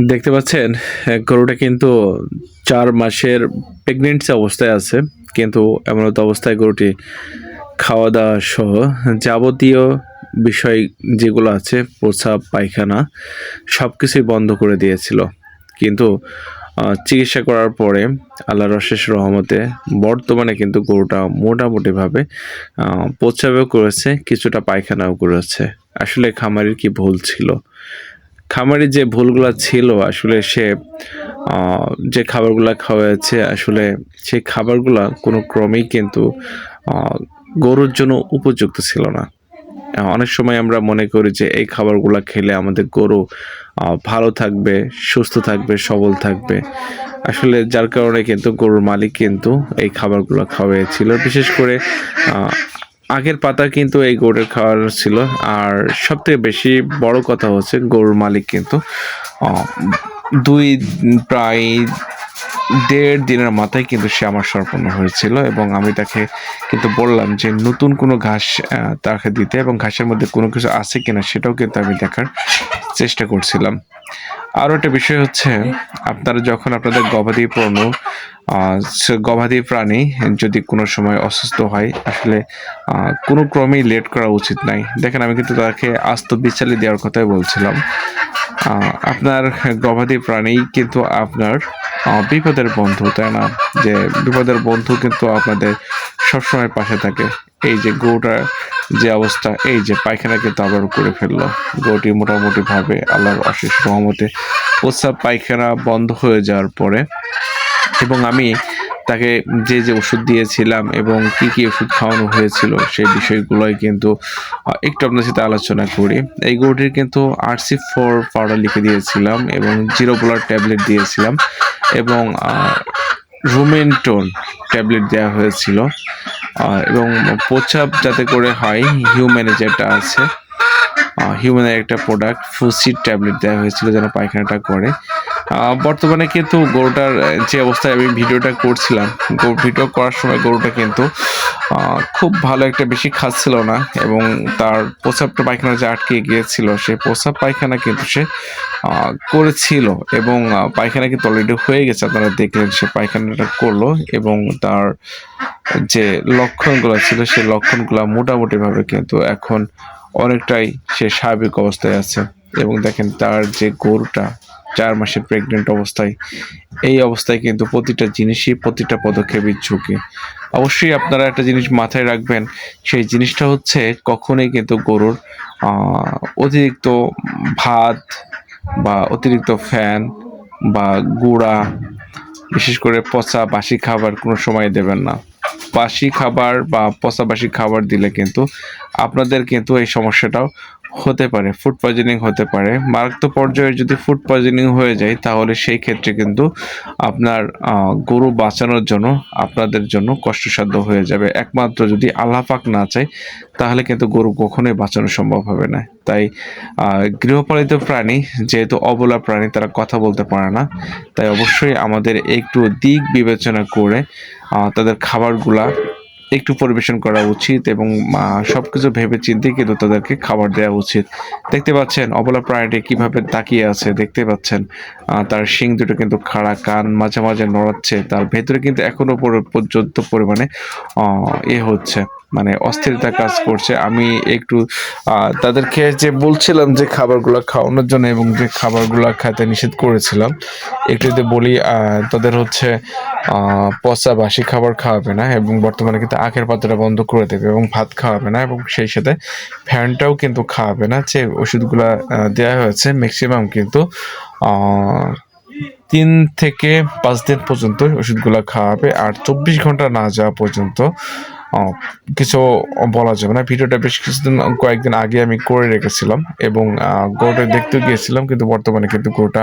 দেখতে পাচ্ছেন গরুটা কিন্তু চার মাসের প্রেগনেন্সি অবস্থায় আছে কিন্তু এমনত অবস্থায় গরুটি খাওয়া দাওয়া সহ যাবতীয় বিষয় যেগুলো আছে প্রস্রাব পায়খানা সব কিছুই বন্ধ করে দিয়েছিল। কিন্তু চিকিৎসা করার পরে আল্লাহ অশেষ রহমতে বর্তমানে কিন্তু গরুটা মোটামুটিভাবে আহ, প্রস্রাবও করেছে কিছুটা পায়খানাও করেছে। আসলে খামারির কি ভুল ছিল? খামারি যে ভুলগুলো ছিল, আসলে সে যে খাবারগুলো খাওয়াচ্ছে, আসলে সেই খাবারগুলো কোনো ক্রমেই কিন্তু গরুর জন্য উপযুক্ত ছিল না। অনেক সময় আমরা মনে করি যে, এই খাবারগুলো খেলে আমাদের গরু ভালো থাকবে, সুস্থ থাকবে, সবল থাকবে। আসলে যার কারণে কিন্তু গরুর মালিক কিন্তু এই খাবারগুলো খাওয়াইছিল বিশেষ করে আগের পাতা কিন্তু এই গরুর খাওয়ার ছিল। আর সবথেকে বেশি বড় কথা হচ্ছে গরুর মালিক কিন্তু দুই, প্রায় দেড় দিনের মাথায় কিন্তু সে আমার সম্পন্ন হয়েছিল এবং আমি তাকে কিন্তু বললাম যে নতুন কোনো ঘাস তাকে দিতে এবং ঘাসের মধ্যে কোনো কিছু আছে কিনা সেটাও কিন্তু আমি দেখার চেষ্টা করছিলাম। আরও একটা বিষয় হচ্ছে, আপনারা যখন আপনাদের গবাদি পণ্য গবাদি প্রাণী যদি কোনো সময় অসুস্থ হয়, আসলে কোনো ক্রমেই লেট করা উচিত নাই। দেখেন, আমি কিন্তু তাকে আস্ত বিচালি দেওয়ার কথাই বলছিলাম। আপনার গবাদি প্রাণী কিন্তু আপনার বিপদের বন্ধু, তাই না? যে বিপদের বন্ধু কিন্তু আপনাদের সবসময় পাশে থাকে। এই যে গরুটার যে অবস্থা, এই যে পায়খানা কিন্তু আবার করে ফেলল। গরুটি মোটামুটি ভাবে আল্লাহর অশেষ রহমতে প্রস্রাব পায়খানা বন্ধ হয়ে যাওয়ার পরে এবং আমি তাকে যে যে ওষুধ দিয়েছিলাম এবং কি কি ওষুধ খাওয়ানো হয়েছিল সেই বিষয়গুলোই কিন্তু একটু আপনার সাথে আলোচনা করি। এই গরুটির কিন্তু আরসি ফোর পাউডার লিখে দিয়েছিলাম এবং জিরো ব্লাড ট্যাবলেট দিয়েছিলাম এবং রুমেন্টোন ট্যাবলেট দেওয়া হয়েছিল। এবং প্রস্রাব যাতে করে হয় হিউম্যানের যেটা আছে হিউম্যানের একটা প্রোডাক্ট ফুসিড ট্যাবলেট দেওয়া হয়েছিল যেন পায়খানাটা করে। বর্তমানে কিন্তু গরুটার, যে অবস্থায় আমি ভিডিওটা করছিলাম ভিডিও করার সময় গরুটা কিন্তু খুব ভালো একটা বেশি খাচ্ছিল না এবং তার প্রস্রাবটা পায়খানা যে আটকে গিয়েছিল, সে প্রস্রাব পায়খানা কিন্তু সে করেছিল এবং পায়খানা কিন্তু অলরেডি হয়ে গেছে। আপনারা দেখলেন সে পায়খানাটা করল এবং তার যে লক্ষণগুলো ছিল, সেই লক্ষণগুলো মোটামুটিভাবে কিন্তু এখন অনেকটাই সে স্বাভাবিক অবস্থায় আছে। এবং দেখেন তার যে গরুটা চার মাসের প্রেগনেন্ট অবস্থায়। এই অবস্থায় কিন্তু প্রতিটা জিনিসই প্রতিটা পদক্ষেপই ঝুঁকি। অবশ্যই আপনারা একটা জিনিস মাথায় রাখবেন, সেই জিনিসটা হচ্ছে কখনোই কিন্তু গরুর অতিরিক্ত ভাত বা অতিরিক্ত ফ্যান বা গুঁড়া, বিশেষ করে পচা বাসি খাবার কোনো সময় দেবেন না। বাসি খাবার বা পচা বাসি খাবার দিলে কিন্তু আপনাদের কিন্তু এই সমস্যাটাও হতে পারে ফুড পয়জনিং হতে পারে। মারাত্মক পর্যায়ে যদি ফুড পয়জনিং হয়ে যায়, তাহলে সেই ক্ষেত্রে কিন্তু আপনার গরু বাঁচানোর জন্য আপনাদের জন্য কষ্টসাধ্য হয়ে যাবে। একমাত্র যদি আল্লাহ পাক না চায়, তাহলে কিন্তু গরু কখনোই বাঁচানো সম্ভব হবে না। তাই গৃহপালিত প্রাণী যেহেতু অবলা প্রাণী, তারা কথা বলতে পারে না। তাই অবশ্যই আমাদের একটু দিক বিবেচনা করে তাদের খাবারগুলা একটু পরিবেশন করা উচিত এবং সব কিছু ভেবে চিন্তে কিন্তু তাদেরকে খাবার দেওয়া উচিত। দেখতে পাচ্ছেন, অবলা প্রাণীটি কীভাবে তাকিয়ে আছে, দেখতে পাচ্ছেন। তার শিং দুটো কিন্তু খাড়া কান মাঝে মাঝে নড়াচ্ছে, তার ভেতরে কিন্তু এখনও পর- পর্যন্ত পরিমাণে এ হচ্ছে। মানে অস্থিরতা কাজ করছে। আমি একটু তাদেরকে যে বলছিলাম যে খাবারগুলো খাওয়ানোর জন্য এবং যে খাবারগুলো খাইতে নিষেধ করেছিলাম, একটু যদি বলি তাদের হচ্ছে পচা বাসি খাবার খাওয়াবে না এবং বর্তমানে কিন্তু আখের পাত্রটা বন্ধ করে দেবে এবং ভাত খাওয়াবে না এবং সেই সাথে ফ্যানটাও কিন্তু খাওয়াবে না। যে ওষুধগুলো দেওয়া হয়েছে ম্যাক্সিমাম কিন্তু তিন থেকে পাঁচ দিন পর্যন্ত ওষুধগুলো খাওয়াবে। আর চব্বিশ ঘণ্টা না যাওয়া পর্যন্ত কিছু বলা যাবে না। ভিডিওটা বেশ কিছুদিন, কয়েকদিন আগে আমি করে রেখেছিলাম এবং গরুটা দেখতে গিয়েছিলাম, কিন্তু বর্তমানে কিন্তু গরুটা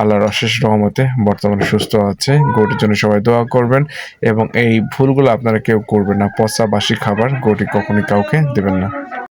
আল্লাহর অশেষ রহমতে বর্তমানে সুস্থ আছে। গরুটির জন্য সবাই দোয়া করবেন এবং এই ভুলগুলো আপনারা কেউ করবেন না। পচা বাসি খাবার গরুটি কখনই কাউকে দেবেন না।